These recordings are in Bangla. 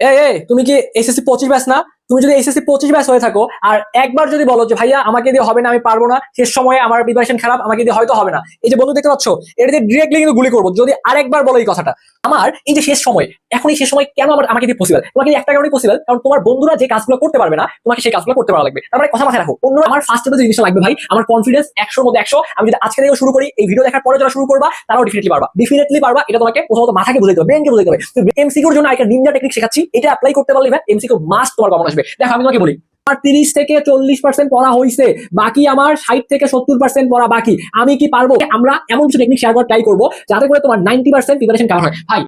এই এই তুমি কি এসএসসি পঁচিশ ব্যাচ না? তুমি যদি এসএসসি পঁচিশ ব্যাচ হয়ে থাকো, আর একবার যদি বলো যে, ভাইয়া, আমাকে দিয়ে হবে না, আমি পারব না, শেষ সময়ে আমার প্রিপারেশন খারাপ, আমাকে দিয়ে হয়তো হবে না। এই যে বন্ধু দেখতে পাচ্ছ এটা দিয়ে ডিরেক্টলি কিন্তু গুলি করব। যদি আরেকবার বলো এই কথাটা, আমার এই যে শেষ সময় এখন এই শেষ সময় কেন আমার, আমাকে দিয়ে পসিবল তোমাকে একটা কারণে পসিবল কারণ তোমার বন্ধুরা যে কাজগুলো করতে পারবে না, তোমাকে সেই কাজগুলো করতে পারা লাগবে। তারপরে কথা মাথায় রাখো অন্য আমার ফার্স্ট যে জিনিসটা লাগবে ভাই, আমার কনফিডেন্স একশোর মধ্যে একশো। আমি যদি আজকে থেকে শুরু করি, এই ভিডিও দেখার পরে যারা শুরু করবা, তারাও ডেফিনেটলি পারবা। ডেফিনেটলি পারবা, এটা তোমাকে প্রথমত মাথাকে বুঝাইতে হবে ব্রেনকে বুঝাইতে হবে। এমসিকিউর জন্য একটা নিনজা টেকনিক শেখাচ্ছি, এটা অ্যাপ্লাই করতে পারলে এমসিকিউ মাস্ট তোমার কমন আসবে। দেখো, আমি তোমাকে বলি, আমার তিরিশ থেকে চল্লিশ পার্সেন্ট পড়া হয়েছে বাকি আমার ষাট থেকে সত্তর পার্সেন্ট পড়া বাকি। আমি কি পারব? আমরা এমন কিছু টেকনিক শেয়ার ট্রাই করব, যাতে করে তোমার নাইনটি পার্সেন্ট প্রিপারেশন কাভার হয়। ভাই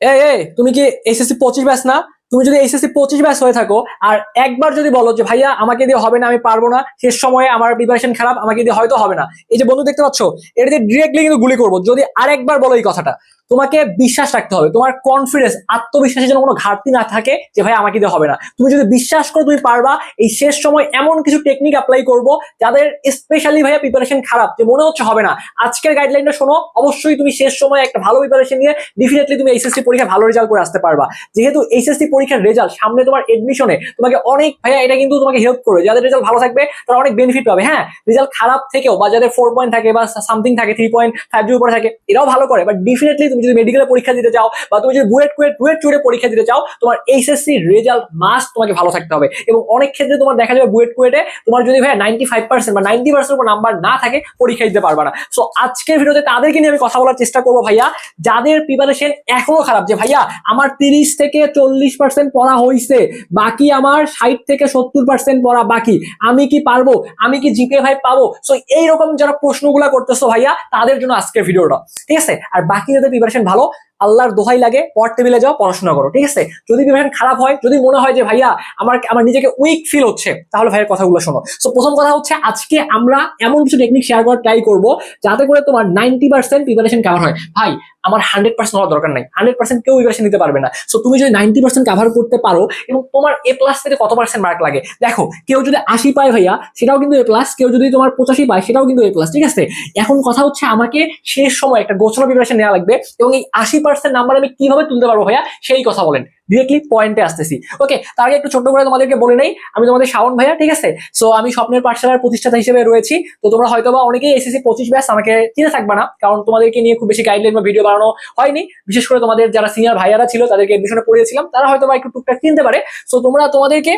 এই এই তুমি কি এসএসসি পঁচিশ ব্যাচ না? তুমি যদি এসএসসি পঁচিশ ব্যাচ হয়ে থাকো, আর একবার যদি বলো যে, ভাইয়া, আমাকে দিয়ে হবে না, আমি পারব না, শেষ সময়ে আমার প্রিপারেশন খারাপ, আমাকে দিয়ে হয়তো হবে না। এই যে বন্ধু দেখতে পাচ্ছ এটা দিয়ে ডিরেক্টলি কিন্তু গুলি করব। যদি আরেকবার বলো এই কথাটা তোমাকে বিশ্বাস রাখতে হবে, তোমার কনফিডেন্স আত্মবিশ্বাসের জন্য কোনো ঘাটতি না থাকে যে ভাই আমাকে দিয়ে হবে না। তুমি যদি বিশ্বাস করো তুমি পারবা, এই শেষ সময় এমন কিছু টেকনিক অ্যাপ্লাই করব যাদের স্পেশালি ভাইয়া প্রিপারেশন খারাপ, যে মনে হচ্ছে হবে না। আজকের গাইডলাইনটা শোনো, অবশ্যই তুমি শেষ সময় একটা ভালো প্রিপারেশন নিয়ে ডেফিনেটলি তুমি এইচএসসি পরীক্ষা ভালো রেজাল্ট করে আসতে পারবা। যেহেতু এইচএসসি পরীক্ষার রেজাল্ট সামনে তোমার এডমিশনে তোমাকে অনেক ভাইয়া এটা কিন্তু তোমাকে হেল্প করবে। যাদের রেজাল্ট ভালো থাকবে, তারা অনেক বেনিফিট পাবে। হ্যাঁ রেজাল্ট খারাপ থেকেও বা যাদের ফোর পয়েন্ট থাকে বা সামথিং থাকে থ্রি পয়েন্ট ফাইভ জিরো উপরে থাকে, এরাও ভালো করে। বাট ডেফিনেটলি তুমি যদি মেডিকেলে পরীক্ষা দিতে চাও বা তুমি যদি বুয়েট কুয়েট টুয়েট টুয়েট পরীক্ষা দিতে চাও, তোমার এইচএসসি রেজাল্ট মাস্ট তোমাকে ভালো থাকতে হবে। এবং অনেক ক্ষেত্রে তোমার দেখা যাবে বুয়েট কুয়েটে তোমার যদি ভাইয়া নাইনটি ফাইভ পার্সেন্ট বা নাইনটি পার্সেন্ট উপর নাম্বার না থাকে, পরীক্ষা দিতে পারবা না। সো আজকের ভিডিওতে তাদেরকে নিয়ে আমি কথা বলার চেষ্টা করব ভাইয়া। যাদের প্রিপারেশন এখনও খারাপ যে ভাইয়া, আমার তিরিশ থেকে চল্লিশ পার্সেন্ট পড়া হয়েছে বাকি আমার ষাট থেকে সত্তর পার্সেন্ট পড়া বাকি। আমি কি পারব? আমি কি জিপে ভাই পাবো? সো এইরকম যারা প্রশ্নগুলো করতেছো ভাইয়া, তাদের জন্য আজকের ভিডিওটা। ঠিক আছে? আর বাকি যাদের প্রিপারেশন ভালো। আল্লাহর দোহাই লাগে, পর টেবিলে যাও, পড়াশোনা করো, ঠিক আছে? যদি প্রিপারেশন খারাপ হয়, যদি মনে হয় যে ভাইয়া আমার আমার নিজেকে উইক ফিল হচ্ছে, তাহলে ভাইয়ের কথাগুলো শোনো। সো প্রথম কথা হচ্ছে আজকে আমরা এমন কিছু টেকনিক শেয়ার করার ট্রাই করব, যাতে করে তোমার নাইনটি পার্সেন্ট প্রিপারেশন কাভার হয়। ভাই, আমার হান্ড্রেড পার্সেন্ট হওয়ার দরকার নাই। হান্ড্রেড পার্সেন্ট কেউ প্রিপারেশন নিতে পারবে না। সো তুমি যদি নাইনটি পার্সেন্ট কাভার করতে পারো, এবং তোমার এ প্লাস থেকে কত পার্সেন্ট মার্ক লাগে? দেখো, কেউ যদি আশি পায় ভাইয়া, সেটাও কিন্তু এ প্লাস কেউ যদি তোমার পঁচাশি পায়, সেটাও কিন্তু এ প্লাস ঠিক আছে? এখন কথা হচ্ছে আমাকে শেষ সময় একটা গোছানো প্রিপারেশন নেওয়া লাগবে, এবং এই আশি পার্সেন্ট নাম্বার আমি কীভাবে তুলতে পারব ভাইয়া? সেই কথা বলেন। ডিরেক্টলি পয়েন্টে আসতেছি। ওকে তার আগে একটু ছোট্ট করে তোমাদেরকে বলে নেই। আমি তোমাদের শাওন ভাইয়া, ঠিক আছে? সো আমি স্বপ্নের পাঠশালার প্রতিষ্ঠাতা হিসেবে রয়েছি। তো তোমরা হয়তো বা অনেকেই এসএসসি পঁচিশ ব্যাস আমাকে চিনে থাকবে না, কারণ তোমাদেরকে নিয়ে খুব বেশি গাইডলাইন বা ভিডিও বানানো হয়নি। বিশেষ করে তোমাদের যারা সিনিয়র ভাইয়ারা ছিল, তাদেরকে এডমিশনে পড়িয়েছিলাম। তারা হয়তো বা একটু টুকটাক চিনতে পারে। সো তোমরা তোমাদেরকে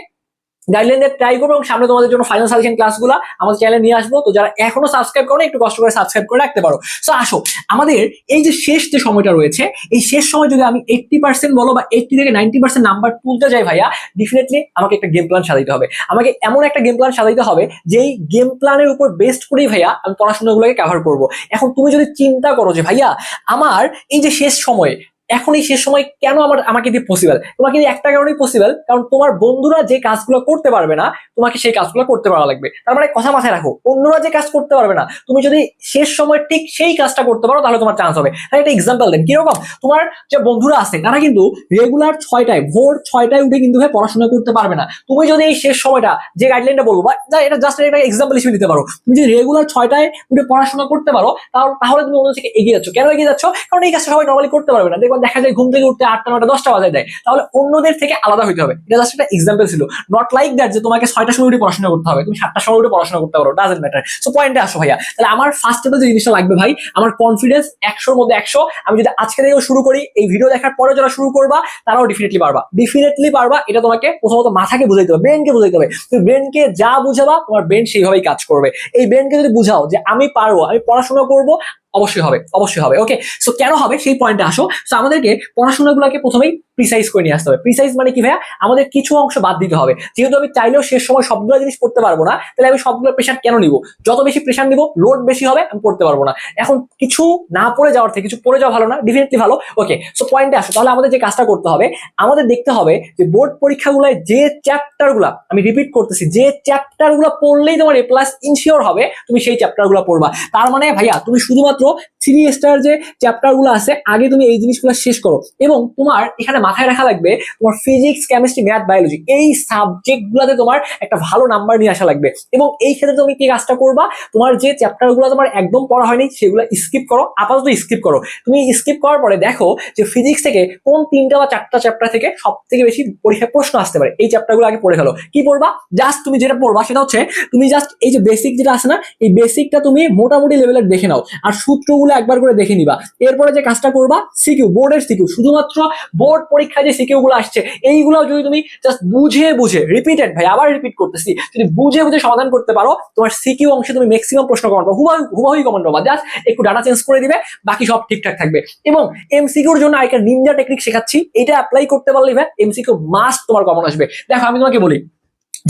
গাইডলাইন দিয়ে ট্রাই করব এবং সামনে তোমাদের জন্য ফাইনাল সাজেশন ক্লাসগুলো আমাদের চ্যানেলে নিয়ে আসব। তো যারা এখনও সাবস্ক্রাইব করো একটু কষ্ট করে সাবস্ক্রাইব করে রাখতে পারো। সো আসো, আমাদের এই যে শেষ যে সময়টা রয়েছে, এই শেষ সময় যদি আমি এইট্টি পার্সেন্ট বলো বা এইট্টি থেকে নাইনটি পার্সেন্ট নাম্বার তুলতে যাই ভাইয়া ডেফিনেটলি আমাকে একটা গেম প্ল্যান সাজাইতে হবে। আমাকে এমন একটা গেম প্ল্যান সাজাইতে হবে, যেই গেম প্ল্যানের উপর বেস্ট করেই ভাইয়া আমি পড়াশোনাগুলোকে কভার করব। এখন তুমি যদি চিন্তা করো যে ভাইয়া, আমার এই যে শেষ সময়ে এখন এই শেষ সময় কেন আমার, আমাকে দিয়ে পসিবল তোমাকে দিয়ে একটা কারণেই পসিবল কারণ তোমার বন্ধুরা যে কাজগুলো করতে পারবে না, তোমাকে সেই কাজগুলো করতে পারা লাগবে। তার মানে কথা মাথায় রাখো অন্যরা যে কাজ করতে পারবে না, তুমি যদি শেষ সময় ঠিক সেই কাজটা করতে পারো, তাহলে তোমার চান্স হবে। তাহলে একটা এক্সাম্পল দেন, কীরকম? তোমার যে বন্ধুরা আছে, তারা কিন্তু রেগুলার ছয়টায়, ভোর ছয়টায় উঠে কিন্তু ভাই পড়াশোনা করতে পারবে না। তুমি যদি এই শেষ সময়টা যে গাইডলাইনটা বলব, বা এটা জাস্ট একটা এক্সাম্পল হিসেবে দিতে পারো। তুমি যদি রেগুলার ছয়টায় উঠে পড়াশোনা করতে পারো, তাহলে তাহলে তুমি অন্য থেকে এগিয়ে যাচ্ছ। কেন এগিয়ে যাচ্ছ? কারণ এই কাজটা সবাই নর্মালি করতে পারবে না। দেখবেন দেখা যায় ঘুম থেকে উঠতে আটটা নটা দশটা বাজায় দেয়। তাহলে অন্যদের থেকে আলাদা হইতে হবে। এটা জাস্ট একটা এক্সাম্পল ছিল। নট লাইক দ্যাট যে তোমাকে ছয়টা সময় উঠে পড়াশোনা করতে হবে। তুমি সাতটা সময় উঠে পড়াশোনা করতে পারো। ডাজেন্ট ম্যাটার সো পয়েন্টে আসো ভাইয়া। তাহলে আমার ফার্স্টে যে জিনিসটা লাগবে ভাই, আমার কনফিডেন্স একশোর মধ্যে একশো। আমি যদি আজকে থেকেও শুরু করি, এই ভিডিও দেখার পরে যারা শুরু করবা, তারাও ডেফিনেটলি পারবা। ডেফিনেটলি পারবা। এটা তোমাকে প্রথমত মাথাকে বুঝাইতে হবে ব্রেনকে বুঝাইতে হবে। তুমি ব্রেনকে যা বুঝাবা, তোমার ব্রেন সেইভাবেই কাজ করবে। এই ব্রেনকে যদি বুঝাও যে আমি পারব, আমি পড়াশোনা করব অবশ্যই হবে অবশ্যই হবে ওকে সো কেন হবে? সেই পয়েন্টে আসো। সো আমাদেরকে পড়াশোনাগুলোকে প্রথমেই প্রিসাইজ করে নিয়ে আসতে হবে। প্রিসাইজ মানে কি ভাইয়া? আমাদের কিছু অংশ বাদ দিতে হবে। যেহেতু আমি চাইলেও শেষ সময় সবগুলো জিনিস পড়তে পারব না, তাহলে আমি সবগুলো প্রেশার কেন নিব? যত বেশি প্রেশার নিব লোড বেশি হবে, আমি পড়তে পারব না। এখন কিছু না পড়ে যাওয়ার থেকে, কিছু পড়ে যাওয়া ভালো না ডেফিনেটলি ভালো। ওকে সো পয়েন্টে আসো। তাহলে আমাদের যে কাজটা করতে হবে, আমাদের দেখতে হবে যে বোর্ড পরীক্ষাগুলোয় যে চ্যাপ্টারগুলো আমি রিপিট করতেছি, যে চ্যাপ্টারগুলো পড়লেই তোমার এ প্লাস ইনশিওর হবে, তুমি সেই চ্যাপ্টারগুলো পড়বা। তার মানে ভাইয়া, তুমি শুধুমাত্র থ্রি স্টার যে চ্যাপ্টারগুলো আছে, আগে তুমি এই জিনিসগুলো শেষ করো। এবং তোমার এখানে মাথায় রাখা লাগবে তোমার ফিজিক্স কেমিস্ট্রি ম্যাথ বায়োলজি এই সাবজেক্ট গুলাতে তোমার একটা ভালো নাম্বার নিয়ে আসা লাগবে। এবং এই ক্ষেত্রে তুমি কি কাজটা করবা? তোমার যে চ্যাপ্টারগুলো তোমার একদম পড়া হয়নি সেগুলো স্কিপ করো, আপাতত স্কিপ করো। তুমি স্কিপ করার পরে দেখো যে ফিজিক্স থেকে কোন তিনটা বা চারটা চ্যাপ্টার থেকে সব থেকে বেশি পরীক্ষায় প্রশ্ন আসতে পারে। এই চ্যাপ্টারগুলো আগে পড়ে ফেলো। কি পড়বা? জাস্ট তুমি যেটা পড়বা সেটা হচ্ছে তুমি জাস্ট এই যে বেসিক যেটা আছে না, এই বেসিকটা তুমি মোটামুটি লেভেলের দেখে নাও আর সূত্রগুলো একবার করে দেখে নিবা। এরপরে যে কাজটা করবা সিকিউ বোর্ডের সিকিউ শুধুমাত্র বোর্ড পরীক্ষায় যে সিকিউ গুলো আসছে, এইগুলো যদি তুমি জাস্ট বুঝে বুঝে রিপিটেড ভাই, আবার রিপিট করতেছি, যদি বুঝে বুঝে সমাধান করতে পারো, তোমার সিকিউ অংশে তুমি ম্যাক্সিমাম প্রশ্ন কমন পাবো হুবাহু হুবাহুই কমন পাবা জাস্ট একটু ডাটা চেঞ্জ করে দিবে, বাকি সব ঠিকঠাক থাকবে। এবং এমসিকিউর জন্য আইকার নিনজা টেকনিক শেখাচ্ছি, এটা অ্যাপ্লাই করতে পারলে, ভাই এমসিকিউ মাস্ট তোমার কমন আসবে। দেখো, আমি তোমাকে বলি,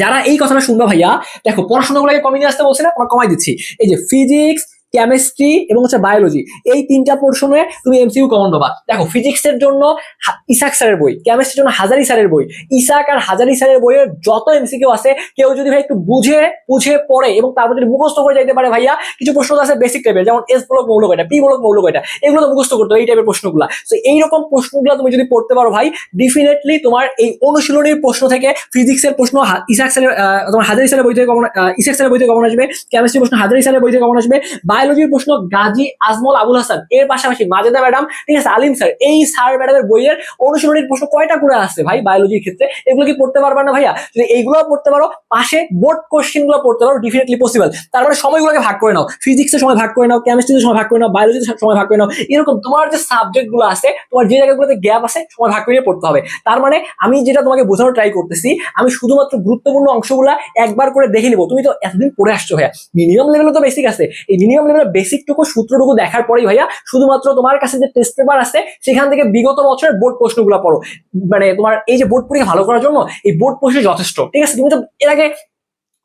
যারা এই কথাটা শুনবে, ভাইয়া, দেখো, পড়াশোনাগুলোকে কমিয়ে আসতে বলছে না কমাই দিচ্ছি। এই যে ফিজিক্স কেমিস্ট্রি এবং হচ্ছে বায়োলজি এই তিনটা পোর্শনে তুমি এমসিইউ কমন পাবা। দেখো ফিজিক্সের জন্য ইসাক স্যারের বই কেমিস্ট্রির জন্য হাজারি স্যারের বই, ইসাক আর হাজারি স্যারের বইয়ের যত এমসিকিউ আছে, কেউ যদি ভাই একটু বুঝে বুঝে পড়ে এবং তারপর যদি মুখস্থ করে যাইতে পারে ভাইয়া, কিছু প্রশ্ন আছে বেসিক টাইপের যেমন এস ব্লক মৌলক এটা পি ব্লক মৌলক এটা, এগুলো তো মুখস্থ করতে এই টাইপের প্রশ্নগুলো। তো এইরকম প্রশ্নগুলো তুমি যদি পড়তে পারো ভাই ডেফিনেটলি তোমার এই অনুশীলনীর প্রশ্ন থেকে ফিজিক্সের প্রশ্ন ইসাক স্যারের তোমার হাজারি স্যারের বই থেকে কমন ইসাক স্যারের বই থেকে কমন আসবে কেমিস্ট্রি প্রশ্ন হাজারি স্যারের বই থেকে কমন আসবে বায়োলজির প্রশ্ন গাজী আজমল আবুল হাসান। এর পাশাপাশি মাজেদা ম্যাডাম, ঠিক আছে, আলিম স্যার। এই স্যার ম্যাডামের বইয়ের অনুশীলনীর প্রশ্ন কয়টা করে আসছে ভাই বায়োলজির ক্ষেত্রে? এগুলো কি পড়তে পারবে না ভাইয়া? যদি এইগুলো পড়তে পারো, পাশে বোর্ড কোশ্চেনগুলো পড়তে পারো ডেফিনেটলি পসিবল তারপরে সময়গুলোকে ভাগ করে নাও। ফিজিক্সের সময় ভাগ করে নাও কেমিস্ট্রিতে সময় ভাগ করে নাও বায়োলজিতে সময় ভাগ করে নাও। এরকম তোমার যে সাবজেক্টগুলো আছে, তোমার যে জায়গাগুলোতে গ্যাপ আছে, সময় ভাগ করে পড়তে হবে। তার মানে আমি যেটা তোমাকে বোঝানোর ট্রাই করতেছি, আমি শুধুমাত্র গুরুত্বপূর্ণ অংশগুলা একবার করে দেখে নিবো। তুমি তো এতদিন পড়ে আসছো ভাইয়া। মিনিমাম লেভেলে তো বেসিক আছে। এই মিনিমাম লেভেলের বেসিকটুকু সূত্রটুকু দেখার পরেই ভাইয়া শুধুমাত্র তোমার কাছে যে টেস্ট পেপার আছে, সেখান থেকে বিগত বছরের বোর্ড প্রশ্নগুলো পড়ো। মানে তোমার এই যে বোর্ড পরীক্ষা ভালো করার জন্য এই বোর্ড প্রশ্ন যথেষ্ট। ঠিক আছে? তুমি তো এর আগে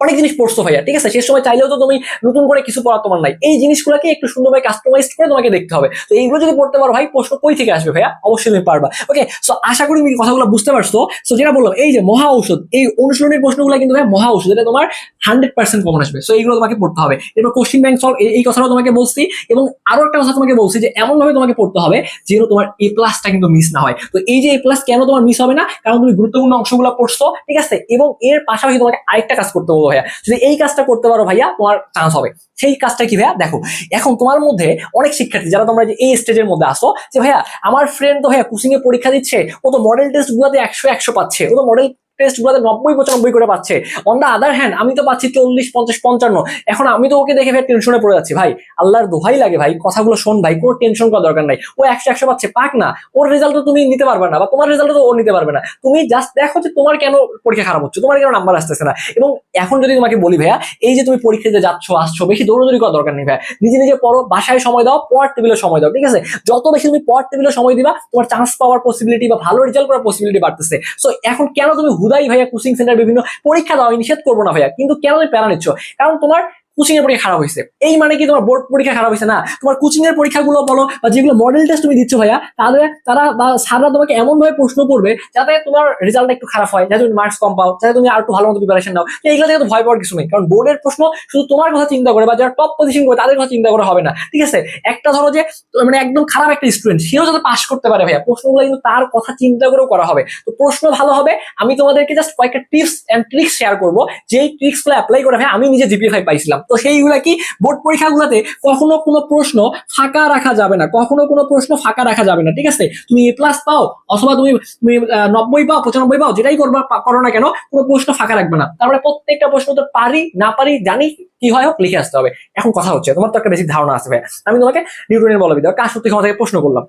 অনেক জিনিস পড়ছো ভাইয়া ঠিক আছে? সে সময় চাইলেও তো তুমি নতুন করে কিছু পড়া তোমার নাই। এই জিনিসগুলোকে একটু সুন্দরভাবে কাস্টমাইজ করে তোমাকে দেখতে হবে। তো এইগুলো যদি পড়তে পারো ভাই, প্রশ্ন কই থেকে আসবে ভাইয়া? অবশ্যই তুমি পারবা। ওকে সো আশা করি তুমি কথাগুলো বুঝতে পারছ। সো যেটা বললাম, এই যে মহা ঔষধ, এই অনুশীলনের প্রশ্নগুলো কিন্তু ভাই মহা ঔষধ, এটা তোমার হান্ড্রেড পার্সেন্ট কমন আসবে। সো এইগুলো তোমাকে পড়তে হবে। এরপর কোশ্চিন ব্যাংক সলভ এই কথাটাও তোমাকে বলছি। এবং আরও একটা কথা তোমাকে বলছি যে এমন ভাবে তোমাকে পড়তে হবে যেন তোমার এ প্লাসটা কিন্তু মিস না হয়। তো এই যে এ প্লাস কেন তোমার মিস হবে না? কারণ তুমি গুরুত্বপূর্ণ অংশগুলো পড়ছো, ঠিক আছে? এবং এর পাশাপাশি তোমাকে আরেকটা কাজ করতে হবে। ভাইয়া। যদি এই কাজটা করতে পারো ভাইয়া, তোমার চান্স হবে। সেই কাজটা কি ভাইয়া? দেখো, এখন তোমার মধ্যে অনেক শিক্ষার্থী, যারা তোমরা যে এই স্টেজের মধ্যে আসো, যে ভাইয়া, আমার ফ্রেন্ড তো ভাইয়া কোচিং এ পরীক্ষা দিচ্ছে, ও তো মডেল টেস্ট গুলাতে একশো একশো পাচ্ছে, ও তো মডেল টেস্ট গুলোতে নব্বই, পঁচানব্বই করে পাচ্ছে। অন দা আদার হ্যান্ড আমি তো পাচ্ছি চল্লিশ, পঞ্চাশ, পঞ্চান্ন। এখন আমি তো ওকে দেখে ভাই টেনশনে পড়ে যাচ্ছি। ভাই, আল্লাহর দোহাই লাগে ভাই, কথাগুলো শোন ভাই, কোনো টেনশন করার দরকার নাই। ও একশো একশো পাচ্ছে, পাক না, ওর রেজাল্ট তো তুমি নিতে পারবে না, বা তোমার রেজাল্ট তো ও নিতে পারবে না। তুমি জাস্ট দেখো যে তোমার কেন পরীক্ষা খারাপ হচ্ছে, তোমার কেন নাম্বার আসতেছে না। এবং এখন যদি তোমাকে বলি, ভাইয়া, এই যে তুমি পরীক্ষা দিতে যাচ্ছ, আসছো, বেশি দৌড়দৌড়ি করার দরকার নেই, ভাইয়া। নিজে নিজে পড়ো, বাসায় সময় দাও, পড়ার টেবিলে সময় দাও, ঠিক আছে? যত বেশি তুমি পড়ার টেবিলে সময় দিবা, তোমার চান্স পাওয়ার পসিবিলিটি বা ভালো রেজাল্ট করার পসিবিলিটি বাড়তেছে। সো এখন কেন তুমি হুদাই ভাইয়া কোচিং সেন্টার বিভিন্ন পরীক্ষা দাও নিষেধ করব না, ভাইয়া। কিন্তু কেন তুমি প্যারা নিচ্ছ? কারণ তোমার কোচিং এর পরীক্ষা খারাপ হয়েছে। এই মানে কি তোমার বোর্ড পরীক্ষা খারাপ হয়েছে না? তোমার কোচিং এর পরীক্ষাগুলো বলো বা যেগুলো মডেল টেস্ট তুমি দিচ্ছ ভাইয়া, তাহলে তারা বা স্যাররা তোমাকে এমন ভাবে প্রশ্ন করবে যাতে তোমার রেজাল্ট একটু খারাপ হয়, যাতে তুমি মার্কস কম পাও, যাতে তুমি আর একটু ভালো মতো প্রিপারেশন নাও। এইগুলো থেকে তো ভয় পাওয়ার কিছু নেই। কারণ বোর্ডের প্রশ্ন শুধু তোমার কথা চিন্তা করে বা যারা টপ পজিশন করে তাদের কথা চিন্তা করা হবে না। ঠিক আছে? একটা ধরো যে মানে একদম খারাপ একটা স্টুডেন্ট সেও যাতে পাশ করতে পারে ভাইয়া। প্রশ্নগুলো কিন্তু তার কথা চিন্তা করেও করা হবে। তো প্রশ্ন ভালো হবে, আমি তোমাদেরকে জাস্ট কয়েকটা টিপস অ্যান্ড ট্রিক্স শেয়ার করব। যেই ট্রিক্সগুলো অ্যাপ্লাই করে ভাই আমি নিজে জিপিএ ফাইভ পাইছিলাম। তো সেইগুলা কি? বোর্ড পরীক্ষাগুলোতে কখনো কোনো প্রশ্ন ফাঁকা রাখা যাবে না। কখনো কোনো প্রশ্ন ফাঁকা রাখা যাবে না ঠিক আছে? তুমি এ প্লাস পাও অথবা তুমি তুমি, নব্বই পাও পঁচানব্বই পাও যেটাই করবা করো না কেন কোনো প্রশ্ন ফাঁকা রাখবে না। তারপরে প্রত্যেকটা প্রশ্ন তো পারি না পারি জানি কি হয় হোক লিখে আসতে হবে। এখন কথা হচ্ছে তোমার তো একটা বেশি ধারণা ভাই আমি তোমাকে নিউটনের বলবিদ্যা কার সত্যি ক্ষমতা থেকে প্রশ্ন করলাম?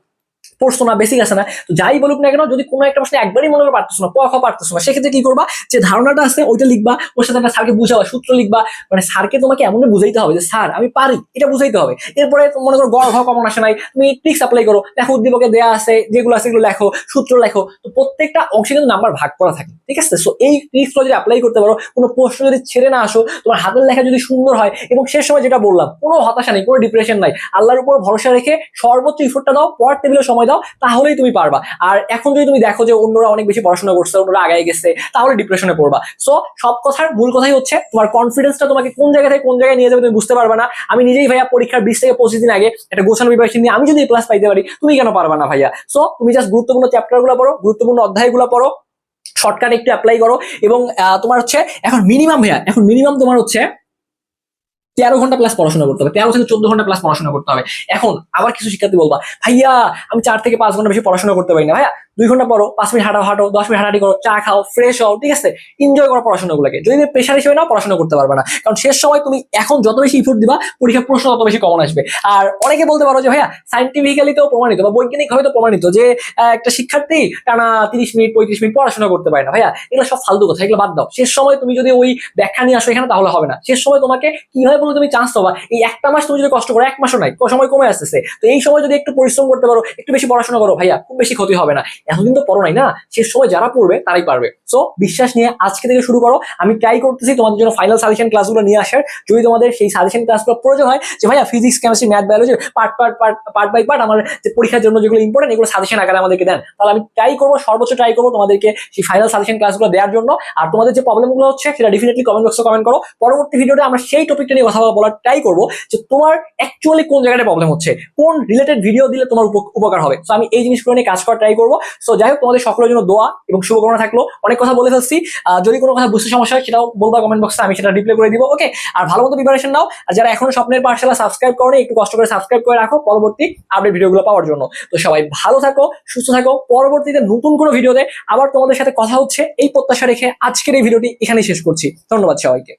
পড়ছো না বেসিক আছে না, তো যাই বলুক না কেন, যদি কোনো একটা প্রশ্ন একবারই মনে করে পারতেছো না ক খ পারতেছো না, সেক্ষেত্রে কি করবা? যে ধারণাটা আছে, ওইটা লিখবা, ওর সাথে একটা স্যারকে বুঝাবা সূত্র লিখবা মানে স্যারকে তোমাকে এমন বুঝাইতে হবে যে, স্যার, আমি পারি। এটা বুঝাইতে হবে। এরপরে মনে করো গড় ঘ কমন আসে নাই, তুমি ট্রিক্স অ্যাপ্লাই করো, দেখো উদ্দীপকে দেয়া আছে, যেগুলো আছে সেগুলো লেখো, সূত্র লেখো, তো প্রত্যেকটা অংশে কিন্তু নাম্বার ভাগ করা থাকে, ঠিক আছে? সো এই ট্রিক্সগুলো যদি অ্যাপ্লাই করতে পারো, কোনো প্রশ্ন যদি ছেড়ে না আসো, তোমার হাতের লেখা যদি সুন্দর হয়, এবং শেষ সময় যেটা বললাম, কোনো হতাশা নেই, কোনো ডিপ্রেশন নাই, আল্লাহর উপর ভরসা রেখে সর্বোচ্চ ইফোর্টটা দাও পড়ার টেবিলে সময় দাও, তাহলেই তুমি পারবা। আর এখন যদি তুমি দেখো যে অন্যরা অনেক বেশি পড়াশোনা করছে, অন্যরা আগায় গেছে, তাহলে ডিপ্রেশনে পড়বা। সো সব কথার মূল কথাই হচ্ছে, তোমার কনফিডেন্সটা তোমাকে কোন জায়গা থেকে কোন জায়গায় নিয়ে যাবে তুমি বুঝতে পারবে না। আমি নিজেই ভাইয়া পরীক্ষার বিশ থেকে পঁচিশ দিন আগে একটা গোছানো প্রিপারেশন নিয়ে আমি যদি ক্লাস পাইতে পারি, তুমি কেন পারবা না ভাইয়া? সো তুমি জাস্ট গুরুত্বপূর্ণ চ্যাপ্টারগুলো পড়ো, গুরুত্বপূর্ণ অধ্যায়গুলো পড়ো শর্টকাট একটু অ্যাপ্লাই করো এবং তোমার হচ্ছে, এখন মিনিমাম ভাইয়া, এখন মিনিমাম তোমার হচ্ছে তেরো ঘণ্টা প্লাস পড়াশোনা করতে হবে। তেরো থেকে চোদ্দ ঘণ্টা প্লাস পড়াশোনা করতে হবে। এখন আবার কিছু শিক্ষার্থী বলবা, ভাইয়া, আমি চার থেকে পাঁচ ঘণ্টা বেশি পড়াশোনা করতে পারি না। ভাইয়া দুই ঘণ্টা পড়ো, পাঁচ মিনিট হাঁটাও, হাঁটো, দশ মিনিট হাঁটাহাঁটি করো, চা খাও ফ্রেশ হও, ঠিক আছে? এনজয় করো পড়াশোনাগুলোকে। যদি প্রেশার হিসেবে নাও, পড়াশোনা করতে পারবে না। কারণ শেষ সময় তুমি এখন যত বেশি ইফোর্ট দিবা, পরীক্ষার প্রশ্ন তত বেশি কমন আসবে। আর অনেকে বলতে পারো যে, ভাইয়া সাইন্টিফিক্যালি তো প্রমাণিত বা বৈজ্ঞানিকভাবে তো প্রমাণিত যে একটা শিক্ষার্থী টানা তিরিশ মিনিট, পঁয়ত্রিশ মিনিট পড়াশোনা করতে পারে না। ভাইয়া, এগুলো সব ফালতু কথা, এগুলো বাদ দাও। শেষ সময় তুমি যদি ওই ব্যাখ্যা নিয়ে আসো এখানে, তাহলে হবে না। শেষ সময় তোমাকে কীভাবে বলে তুমি চান্স পাবা? এই একটা মাস তুমি যদি কষ্ট করো, এক মাসও নাই সময় কমে আসতেছে। তো এই সময় যদি একটু পরিশ্রম করতে পারো, একটু বেশি পড়াশোনা করো, ভাইয়া, খুব বেশি ক্ষতি হবে না। এতদিন তো পড়ো নাই না? সে সময় যারা পড়বে, তারাই পারবে। সো বিশ্বাস নিয়ে আজকে থেকে শুরু করো। আমি ট্রাই করতেছি তোমাদের জন্য ফাইনাল সাজেশন ক্লাসগুলো নিয়ে আসার। যদি তোমাদের সেই সাজেশন ক্লাসগুলো প্রয়োজন হয়, যে ভাইয়া physics chemistry math biology part part part part by part আমার যে পরীক্ষার জন্য যেগুলো ইম্পর্টেন্ট এগুলো সাজেশন আকারে আমাদেরকে দেন। তাহলে আমি ট্রাই করব, সর্বোচ্চ ট্রাই করব তোমাদেরকে সেই ফাইনাল সাজেশন ক্লাসগুলো দেওয়ার জন্য। আর তোমাদের যে প্রবলেমগুলো হচ্ছে, সেটা ডেফিনেটলি কমেন্ট বক্সে কমেন্ট করো। পরবর্তী ভিডিওতে আমরা সেই টপিকটা নিয়ে কথা বলার ট্রাই করব, যে তোমার অ্যাকচুয়ালি কোন জায়গাটা প্রবলেম হচ্ছে? কোন রিলেটেড ভিডিও দিলে তোমার উপ- উপকার হবে? সো আমি এই জিনিসগুলো নিয়ে কাজ করার ট্রাই করব। সো যাই হোক, তোমাদের সকলের জন্য দোয়া এবং শুভকামনা থাকল। অনেক কথা বলে ফেলছি। যদি কোনো কথা বুঝতে সমস্যা হয়, সেটাও বলবা কমেন্ট বক্সে আমি সেটা রিপ্লাই করে দিব ওকে আর ভালো মতো প্রিপারেশন নাও। আর যারা এখনও স্বপ্নের পাঠশালা সাবস্ক্রাইব করো একটু কষ্ট করে সাবস্ক্রাইব করে রাখো পরবর্তী আপডেট ভিডিওগুলো পাওয়ার জন্য। তো সবাই ভালো থাকো, সুস্থ থাকো। পরবর্তীতে নতুন কোনো ভিডিওতে আবার তোমাদের সাথে কথা হচ্ছে। এই প্রত্যাশা রেখে আজকের এই ভিডিওটি এখানেই শেষ করছি। ধন্যবাদ সবাইকে।